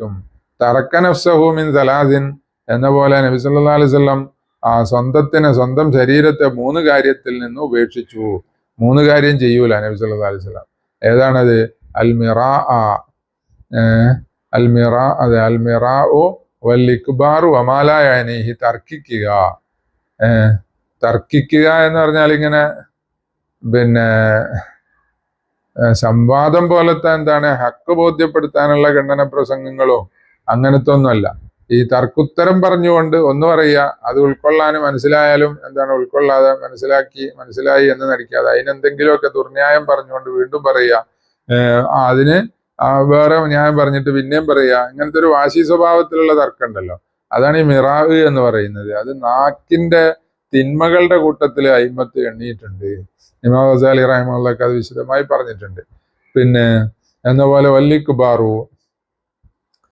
ും തറക്കനഫ്സഹൂമിൻ സലാസിൻ എന്ന പോലെ നബി സല്ലാ അലൈഹി വസല്ലം ആ സ്വന്തത്തിനെ സ്വന്തം ശരീരത്തെ മൂന്ന് കാര്യത്തിൽ നിന്ന് ഉപേക്ഷിച്ചു. മൂന്ന് കാര്യം ചെയ്യൂല നബി സല്ലല്ലാഹു അലൈഹി വസല്ലം. ഏതാണത്? അൽമിറ ആ അൽ മിറാ അതെ അൽമിറ വൽ ഇക്ബാറു വമാലായനീഹി തർക്കിക്കുക. തർക്കിക്കുക എന്ന് പറഞ്ഞാൽ ഇങ്ങനെ പിന്നെ സംവാദം പോലത്തെ എന്താണ് ഹക്ക് ബോധ്യപ്പെടുത്താനുള്ള ഖണ്ഡന പ്രസംഗങ്ങളോ അങ്ങനത്തെ ഒന്നുമല്ല ഈ തർക്കുത്തരം പറഞ്ഞുകൊണ്ട് ഒന്ന് പറയുക അത് ഉൾക്കൊള്ളാനും മനസ്സിലായാലും എന്താണ് ഉൾക്കൊള്ളാതെ മനസ്സിലാക്കി മനസ്സിലായി എന്ന് നടിക്കാതെ അതിനെന്തെങ്കിലുമൊക്കെ ദുർന്യായം പറഞ്ഞുകൊണ്ട് വീണ്ടും പറയുക. അതിന് വേറെ ന്യായം പറഞ്ഞിട്ട് പിന്നെയും പറയുക. ഇങ്ങനത്തെ ഒരു വാശി സ്വഭാവത്തിലുള്ള തർക്കം ഉണ്ടല്ലോ അതാണ് ഈ മിറാവ് എന്ന് പറയുന്നത്. അത് നാക്കിന്റെ തിന്മകളുടെ കൂട്ടത്തിൽ അയിമത്ത് എണ്ണിയിട്ടുണ്ട്. ഇമാം ഗസാലി റഹിമുള്ള അത് വിശദമായി പറഞ്ഞിട്ടുണ്ട്. പിന്നെ എന്ന പോലെ വല്ലിക്കുബാറു